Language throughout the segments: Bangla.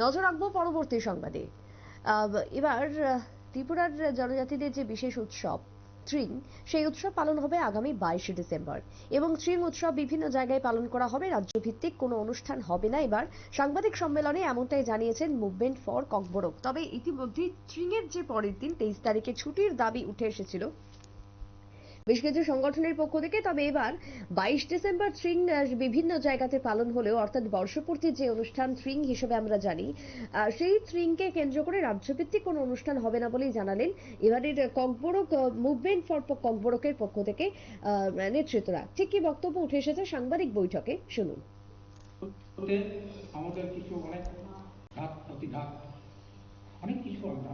নজর রাখব পরবর্তী সংবাদে। এবার, ত্রিপুরার জনজাতিদের যে বিশেষ উৎসব ট্রিং সেই উৎসব পালন হবে আগামী বাইশে ডিসেম্বর এবং ট্রিং উৎসব বিভিন্ন জায়গায় পালন করা হবে, রাজ্যভিত্তিক কোনো অনুষ্ঠান হবে না এবার। সাংবাদিক সম্মেলনে এমনটাই জানিয়েছেন মুভমেন্ট ফর ককবরক তবে ইতিমধ্যেই ট্রিং এর যে পরের দিন তেইশ তারিখে ছুটির দাবি উঠে এসেছিল বেশ কিছু সংগঠনের পক্ষ থেকে, তবে এবার বাইশ ডিসেম্বর থ্রিং বিভিন্ন জায়গাতে পালন হলেও, অর্থাৎ বর্ষপূর্তির যে অনুষ্ঠান থ্রিং হিসেবে আমরা জানি সেই থ্রিংকে কেন্দ্র করে রাজ্যভিত্তিক কোনো অনুষ্ঠান হবে না বলেই জানালেন এবারের ককবরক মুভমেন্ট ফর ককবরকের পক্ষ থেকে নেতৃত্বরা। ঠিক কি বক্তব্য উঠে এসেছে সাংবাদিক বৈঠকে? শুনুন। আমাদের কিছু অনেক অনেক কিছু আমরা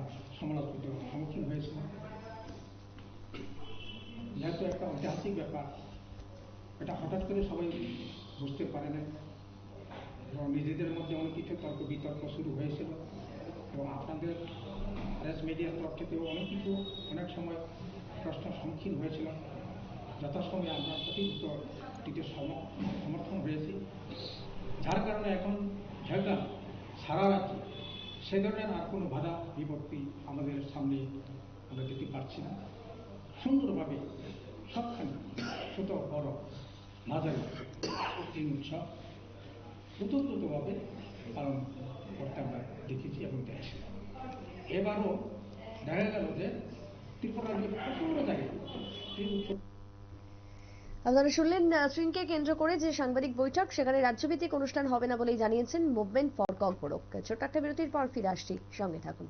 একটা ব্যাপার। এটা হঠাৎ করে সবাই বুঝতে পারে না। এবং নিজেদের মধ্যে অনেক কিছু তর্ক বিতর্ক শুরু হয়েছিল। এবং আপনাদের প্রেস মিডিয়ার তরফ থেকেও অনেক কিছু, অনেক সময় প্রশ্ন সম্মুখীন হয়েছিল যথাসময়ে আমরা সঠিক উত্তর দিতে সমর্থন হয়েছি। যার কারণে এখন ঝাড়গ্রাম, সারা রাজ্যে সে ধরনের আর কোনো বাধা বিপত্তি আমাদের সামনে আমরা দেখতে পারছি না। সুন্দরভাবে সবখানে ছোট বড় মাঝারি এই উৎসব সুতন্ত্রভাবে পালন করতে আমরা দেখেছি এবং দেখছি এবারও দেখা গেল যে ত্রিপুরার প্রচুর উৎসব আপনারা শুনলেন থ্রিংকে কেন্দ্র করে যে সাংবাদিক বৈঠক, সেখানে রাজ্যভিত্তিক অনুষ্ঠান হবে না বলেই জানিয়েছেন মুভমেন্ট ফর ককবরক ছোট্ট একটা বিরতির পর ফিরে আসছি। সঙ্গে থাকুন।